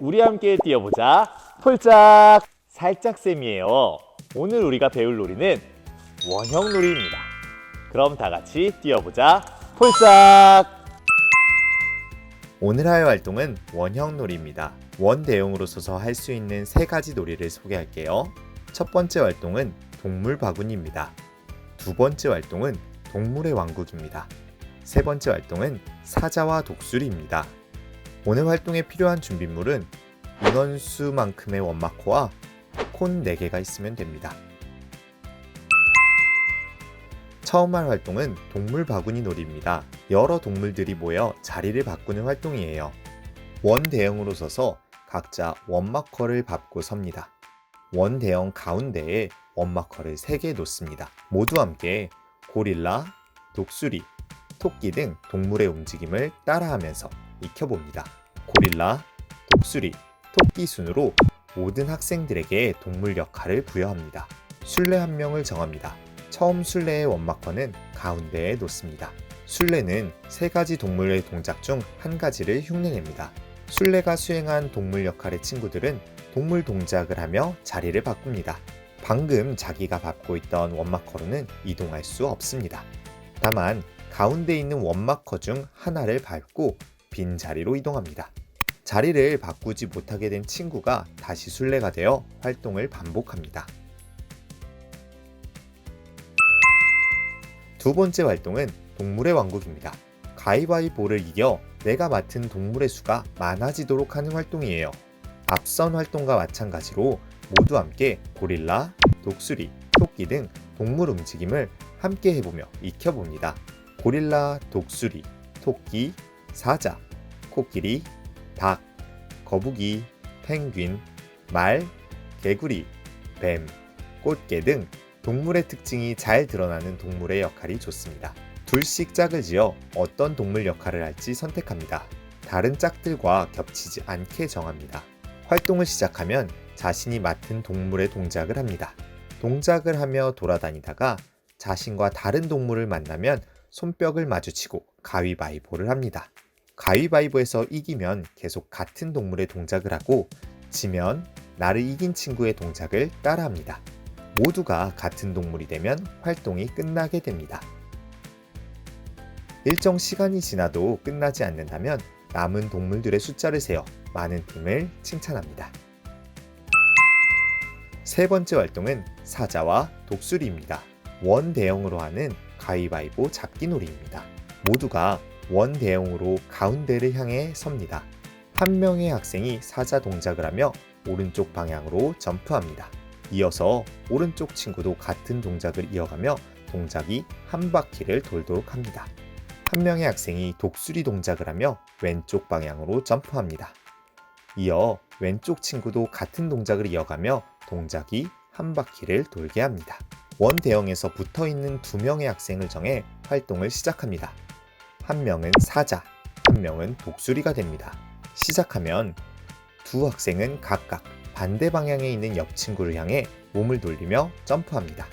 우리 함께 뛰어보자. 폴짝 살짝 쌤이에요. 오늘 우리가 배울 놀이는 원형 놀이입니다. 그럼 다 같이 뛰어보자. 폴짝. 오늘 할 활동은 원형 놀이입니다. 원 대용으로 써서 할 수 있는 세 가지 놀이를 소개할게요. 첫 번째 활동은 동물 바구니입니다. 두 번째 활동은 동물의 왕국입니다. 세 번째 활동은 사자와 독수리입니다. 오늘 활동에 필요한 준비물은 인원수만큼의 원마코와 콘 4개가 있으면 됩니다. 처음 할 활동은 동물 바구니 놀이입니다. 여러 동물들이 모여 자리를 바꾸는 활동이에요. 원 대형으로 서서 각자 원마커를 밟고 섭니다. 원 대형 가운데에 원마커를 3개 놓습니다. 모두 함께 고릴라, 독수리, 토끼 등 동물의 움직임을 따라하면서 익혀봅니다. 고릴라, 독수리, 토끼 순으로 모든 학생들에게 동물 역할을 부여합니다. 술래 한 명을 정합니다. 처음 술래의 원마커는 가운데에 놓습니다. 술래는 세 가지 동물의 동작 중 한 가지를 흉내냅니다. 술래가 수행한 동물 역할의 친구들은 동물 동작을 하며 자리를 바꿉니다. 방금 자기가 밟고 있던 원마커로는 이동할 수 없습니다. 다만 가운데 있는 원마커 중 하나를 밟고 빈 자리로 이동합니다. 자리를 바꾸지 못하게 된 친구가 다시 술래가 되어 활동을 반복합니다. 두 번째 활동은 동물의 왕국입니다. 가위바위보를 이겨 내가 맡은 동물의 수가 많아지도록 하는 활동이에요. 앞선 활동과 마찬가지로 모두 함께 고릴라, 독수리, 토끼 등 동물 움직임을 함께 해보며 익혀봅니다. 고릴라, 독수리, 토끼, 사자, 코끼리, 닭, 거북이, 펭귄, 말, 개구리, 뱀, 꽃게 등 동물의 특징이 잘 드러나는 동물의 역할이 좋습니다. 둘씩 짝을 지어 어떤 동물 역할을 할지 선택합니다. 다른 짝들과 겹치지 않게 정합니다. 활동을 시작하면 자신이 맡은 동물의 동작을 합니다. 동작을 하며 돌아다니다가 자신과 다른 동물을 만나면 손뼉을 마주치고 가위바위보를 합니다. 가위바위보에서 이기면 계속 같은 동물의 동작을 하고 지면 나를 이긴 친구의 동작을 따라합니다. 모두가 같은 동물이 되면 활동이 끝나게 됩니다. 일정 시간이 지나도 끝나지 않는다면 남은 동물들의 숫자를 세어 많은 팀을 칭찬합니다. 세 번째 활동은 사자와 독수리입니다. 원 대형으로 하는 가위바위보 잡기 놀이입니다. 모두가 원 대형으로 가운데를 향해 섭니다. 한 명의 학생이 사자 동작을 하며 오른쪽 방향으로 점프합니다. 이어서 오른쪽 친구도 같은 동작을 이어가며 동작이 한 바퀴를 돌도록 합니다. 한 명의 학생이 독수리 동작을 하며 왼쪽 방향으로 점프합니다. 이어 왼쪽 친구도 같은 동작을 이어가며 동작이 한 바퀴를 돌게 합니다. 원 대형에서 붙어 있는 두 명의 학생을 정해 활동을 시작합니다. 한 명은 사자, 한 명은 독수리가 됩니다. 시작하면 두 학생은 각각 반대 방향에 있는 옆 친구를 향해 몸을 돌리며 점프합니다.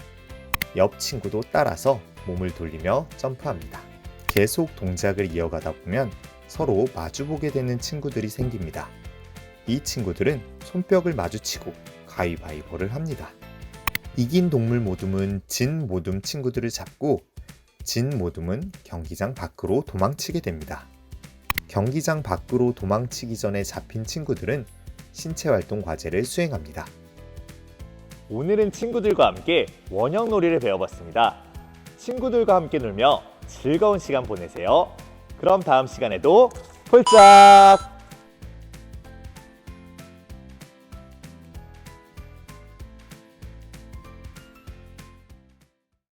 옆 친구도 따라서 몸을 돌리며 점프합니다. 계속 동작을 이어가다 보면 서로 마주보게 되는 친구들이 생깁니다. 이 친구들은 손뼉을 마주치고 가위바위보를 합니다. 이긴 동물 모둠은 진 모둠 친구들을 잡고 진 모둠은 경기장 밖으로 도망치게 됩니다. 경기장 밖으로 도망치기 전에 잡힌 친구들은 신체 활동 과제를 수행합니다. 오늘은 친구들과 함께 원형 놀이를 배워봤습니다. 친구들과 함께 놀며 즐거운 시간 보내세요. 그럼 다음 시간에도 폴짝!